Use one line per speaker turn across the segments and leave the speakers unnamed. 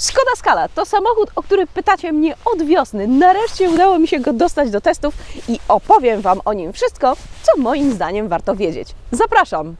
Skoda Scala to samochód, o który pytacie mnie od wiosny. Nareszcie udało mi się go dostać do testów i opowiem Wam o nim wszystko, co moim zdaniem warto wiedzieć. Zapraszam!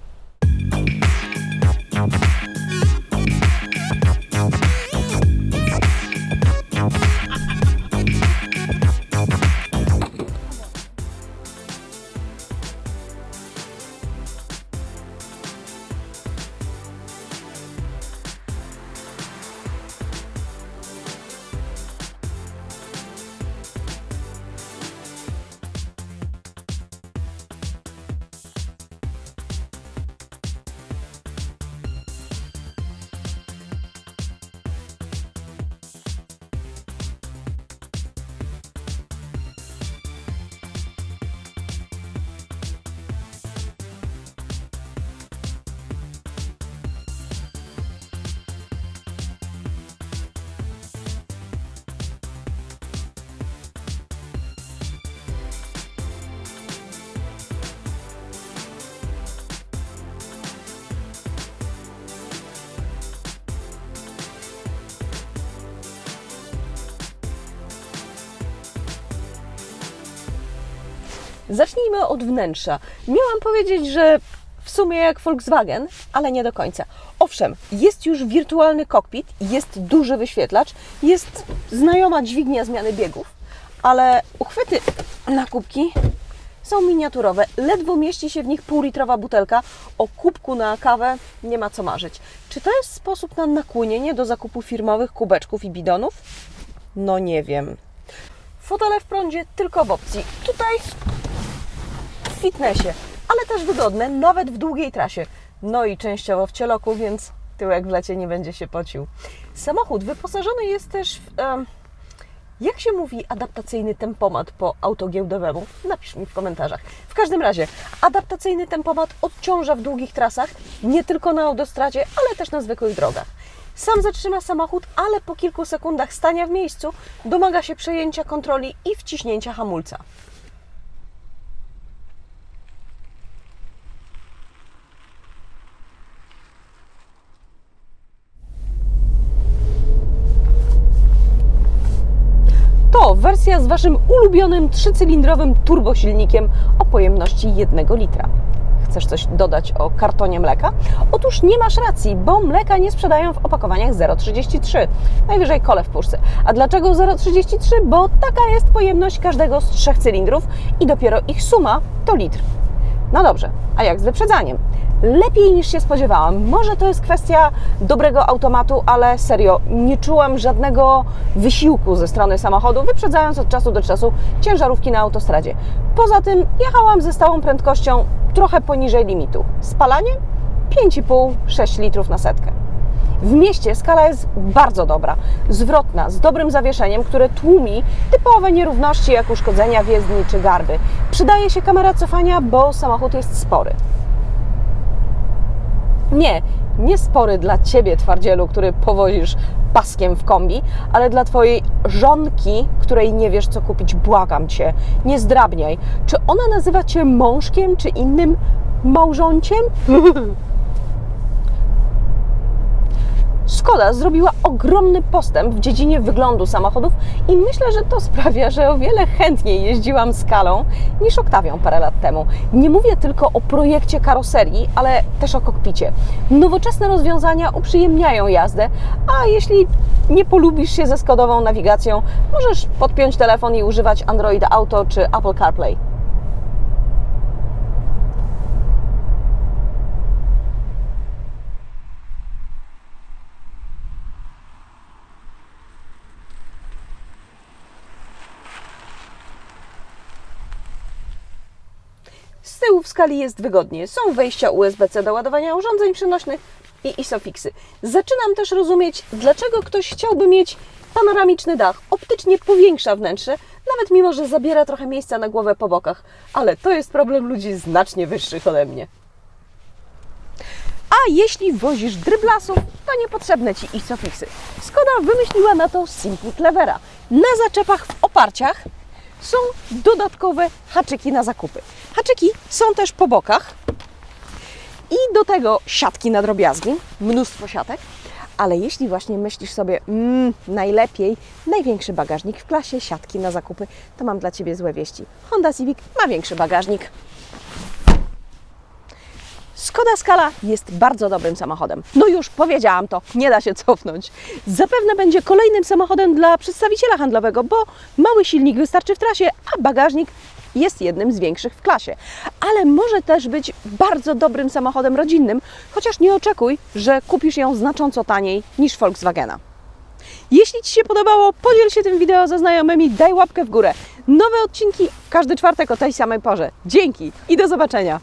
Zacznijmy od wnętrza. Miałam powiedzieć, że w sumie jak Volkswagen, ale nie do końca. Owszem, jest już wirtualny kokpit, jest duży wyświetlacz, jest znajoma dźwignia zmiany biegów, ale uchwyty na kubki są miniaturowe. Ledwo mieści się w nich półlitrowa butelka. O kubku na kawę nie ma co marzyć. Czy to jest sposób na nakłonienie do zakupu firmowych kubeczków i bidonów? No nie wiem. Fotele w prądzie tylko w opcji. Tutaj fitnessie, ale też wygodne, nawet w długiej trasie. No i częściowo w cieloku, więc tyłek w lecie nie będzie się pocił. Samochód wyposażony jest też w, jak się mówi, adaptacyjny tempomat po autogiełdowemu? Napisz mi w komentarzach. W każdym razie, adaptacyjny tempomat odciąża w długich trasach, nie tylko na autostradzie, ale też na zwykłych drogach. Sam zatrzyma samochód, ale po kilku sekundach stania w miejscu domaga się przejęcia kontroli i wciśnięcia hamulca. To wersja z Waszym ulubionym trzycylindrowym turbosilnikiem o pojemności 1 litra. Chcesz coś dodać o kartonie mleka? Otóż nie masz racji, bo mleka nie sprzedają w opakowaniach 0,33. Najwyżej kole w puszce. A dlaczego 0,33? Bo taka jest pojemność każdego z trzech cylindrów i dopiero ich suma to litr. No dobrze, a jak z wyprzedzaniem? Lepiej niż się spodziewałam. Może to jest kwestia dobrego automatu, ale serio, nie czułam żadnego wysiłku ze strony samochodu, wyprzedzając od czasu do czasu ciężarówki na autostradzie. Poza tym jechałam ze stałą prędkością trochę poniżej limitu. Spalanie 5,5-6 litrów na setkę. W mieście skala jest bardzo dobra, zwrotna, z dobrym zawieszeniem, które tłumi typowe nierówności jak uszkodzenia w jezdni czy garby. Przydaje się kamera cofania, bo samochód jest spory. Nie, nie spory dla Ciebie, twardzielu, który powozisz paskiem w kombi, ale dla Twojej żonki, której nie wiesz, co kupić. Błagam Cię, nie zdrabniaj. Czy ona nazywa Cię mążkiem, czy innym małżonciem? Skoda zrobiła ogromny postęp w dziedzinie wyglądu samochodów i myślę, że to sprawia, że o wiele chętniej jeździłam skalą niż Oktawią parę lat temu. Nie mówię tylko o projekcie karoserii, ale też o kokpicie. Nowoczesne rozwiązania uprzyjemniają jazdę, a jeśli nie polubisz się ze skodową nawigacją, możesz podpiąć telefon i używać Android Auto czy Apple CarPlay. Z tyłu w skali jest wygodnie. Są wejścia USB-C do ładowania urządzeń przenośnych i ISOFIXy. Zaczynam też rozumieć, dlaczego ktoś chciałby mieć panoramiczny dach. Optycznie powiększa wnętrze, nawet mimo, że zabiera trochę miejsca na głowę po bokach. Ale to jest problem ludzi znacznie wyższych ode mnie. A jeśli wozisz dryblasów, to niepotrzebne Ci ISOFIXy. Skoda wymyśliła na to Simple Clevera. Na zaczepach w oparciach są dodatkowe haczyki na zakupy. Haczyki są też po bokach i do tego siatki na drobiazgi, mnóstwo siatek, Ale jeśli właśnie myślisz sobie, mm, najlepiej, największy bagażnik w klasie, siatki na zakupy, to mam dla Ciebie złe wieści. Honda Civic ma większy bagażnik. Skoda Scala jest bardzo dobrym samochodem. No już powiedziałam to, nie da się cofnąć. Zapewne będzie kolejnym samochodem dla przedstawiciela handlowego, bo mały silnik wystarczy w trasie, a bagażnik jest jednym z większych w klasie. Ale może też być bardzo dobrym samochodem rodzinnym, chociaż nie oczekuj, że kupisz ją znacząco taniej niż Volkswagena. Jeśli Ci się podobało, podziel się tym wideo ze znajomymi, daj łapkę w górę. Nowe odcinki każdy czwartek o tej samej porze. Dzięki i do zobaczenia.